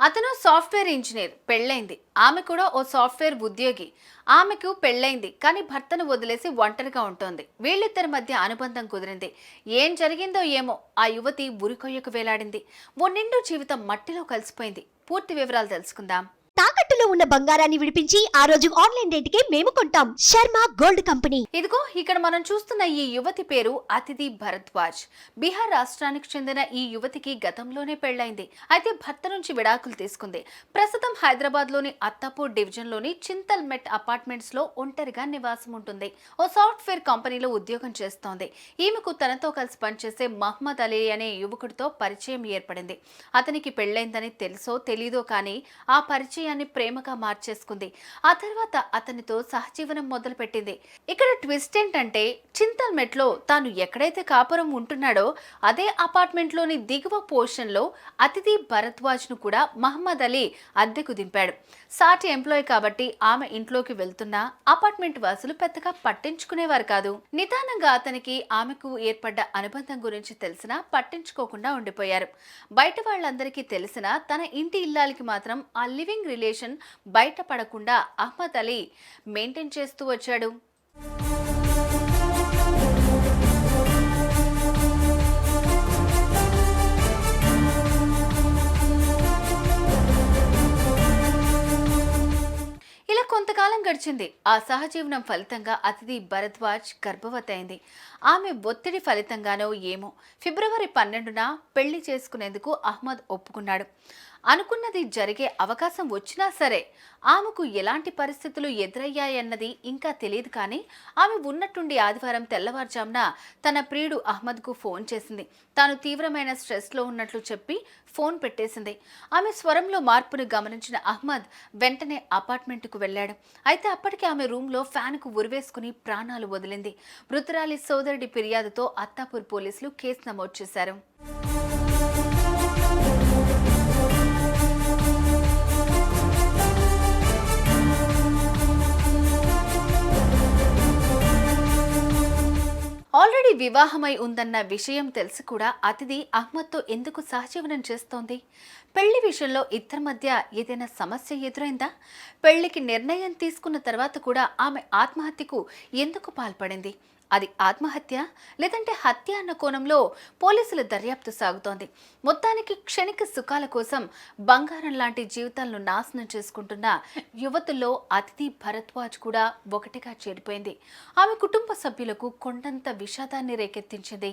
అతను software engineer పెళ్ళైంది. ఆమె కూడా ఓ సాఫ్ట్వేర్ ఉద్యోగి. ఆమెకు పెళ్ళైంది కానీ భర్తను వదిలేసి ఒంటరిగా ఉంటుంది. వీళ్ళిద్దరి మధ్య అనుబంధం కుదిరింది. ఏం జరిగిందో ఏమో ఆ యువతి ఉరికొయ్యకు వేలాడింది. ఓ నిండు జీవితం మట్టిలో కలిసిపోయింది. పూర్తి వివరాలు తెలుసుకుందాం. తాకట్టులో ఉన్న బంగారాన్ని విడిపించి ఆ రోజు ఆన్లైన్ రేటుకే మేము కొంటాం. Sharma gold company. ఇదిగో ఇక్కడ మనం చూస్తున్న ఈ యువతి పేరు అతిథి భరద్వాజ్. బీహార్ రాష్ట్రానికి చెందిన ఈ యువతికి గతంలోనే పెళ్ళైంది. అయితే భర్త నుంచి విడాకులు తీసుకుంది. ప్రస్తుతం హైదరాబాద్లోని అత్తాపూర్ డివిజన్లోని చింతల్ మెట్ అపార్ట్మెంట్స్లో ఒంటరిగా నివాసం ఉంటుంది. ఓ సాఫ్ట్వేర్ కంపెనీలో ఉద్యోగం చేస్తోంది. ఈమెకు తనతో కలిసి పనిచేసే మహమ్మద్ అలీ అనే యువకుడితో పరిచయం ఏర్పడింది. అతనికి పెళ్ళైందని తెలుసో తెలీదో కానీ ఆ పరిచయం పరిచయాన్ని ప్రేమగా మార్చేసుకుంది. ఆ తర్వాత అతనితో సహజీవనం మొదలుపెట్టింది. ఇక్కడ ట్విస్ట్ ఏంటంటే చింతల్ మెట్లో తాను ఎక్కడైతే కాపురం ఉంటున్నాడో అదే అపార్ట్మెంట్లోని దిగువ పోర్షన్లో అతిథి భరద్వాజ్ను కూడా మహమ్మద్ అలీ అద్దెకు దింపాడు. సాటి ఎంప్లాయ్ కాబట్టి ఆమె ఇంట్లోకి వెళ్తున్నా అపార్ట్మెంట్ వాసులు పెద్దగా పట్టించుకునేవారు కాదు. నిదానంగా అతనికి ఆమెకు ఏర్పడ్డ అనుబంధం గురించి తెలిసినా పట్టించుకోకుండా ఉండిపోయారు. బయట వాళ్ళందరికీ తెలిసినా తన ఇంటి ఇల్లాలకి మాత్రం ఆ లివింగ్ రిలేషన్ బయటపడకుండా అహ్మద్ అలీ మెయింటైన్ చేస్తూ వచ్చాడు. ఇలా కొంతకాలం గడిచింది. ఆ సహజీవనం ఫలితంగా అతిథి భరద్వాజ్ గర్భవతి అయింది. ఆమె ఒత్తిడి ఫలితంగానో ఏమో ఫిబ్రవరి పన్నెండున పెళ్ళి చేసుకునేందుకు అహ్మద్ ఒప్పుకున్నాడు. అనుకున్నది జరిగే అవకాశం వచ్చినా సరే ఆమెకు ఎలాంటి పరిస్థితులు ఎదురయ్యాయన్నది ఇంకా తెలియదు కానీ ఆమె ఉన్నట్టుండి ఆదివారం తెల్లవారుజామున తన ప్రియుడు అహ్మద్కు ఫోన్ చేసింది. తాను తీవ్రమైన స్ట్రెస్లో ఉన్నట్లు చెప్పి ఫోన్ పెట్టేసింది. ఆమె స్వరంలో మార్పును గమనించిన అహ్మద్ వెంటనే అపార్ట్మెంట్కు వెళ్ళాడు. అయితే అప్పటికే ఆమె రూమ్లో ఫ్యాన్కు ఉరివేసుకుని ప్రాణాలు వదిలింది. మృతురాలి సోదరుడి ఫిర్యాదుతో అత్తాపూర్ పోలీసులు కేసు నమోదు చేశారు. ఆల్రెడీ వివాహమై ఉందన్న విషయం తెలిసి కూడా అతిథి అహ్మద్తో ఎందుకు సహజీవనం చేస్తోంది? పెళ్ళి విషయంలో ఇద్దరి మధ్య ఏదైనా సమస్య ఎదురైందా? పెళ్ళికి నిర్ణయం తీసుకున్న తర్వాత కూడా ఆమె ఆత్మహత్యకు ఎందుకు పాల్పడింది? అది ఆత్మహత్య లేదంటే హత్య అన్న కోణంలో పోలీసుల దర్యాప్తు సాగుతోంది. మొత్తానికి క్షణిక సుఖాల కోసం బంగారం లాంటి జీవితాలను నాశనం చేసుకుంటున్న యువతుల్లో అతిథి భరద్వాజ్ కూడా ఒకటిగా చేరిపోయింది. ఆమె కుటుంబ సభ్యులకు కొండంత విషాదాన్ని రేకెత్తించింది.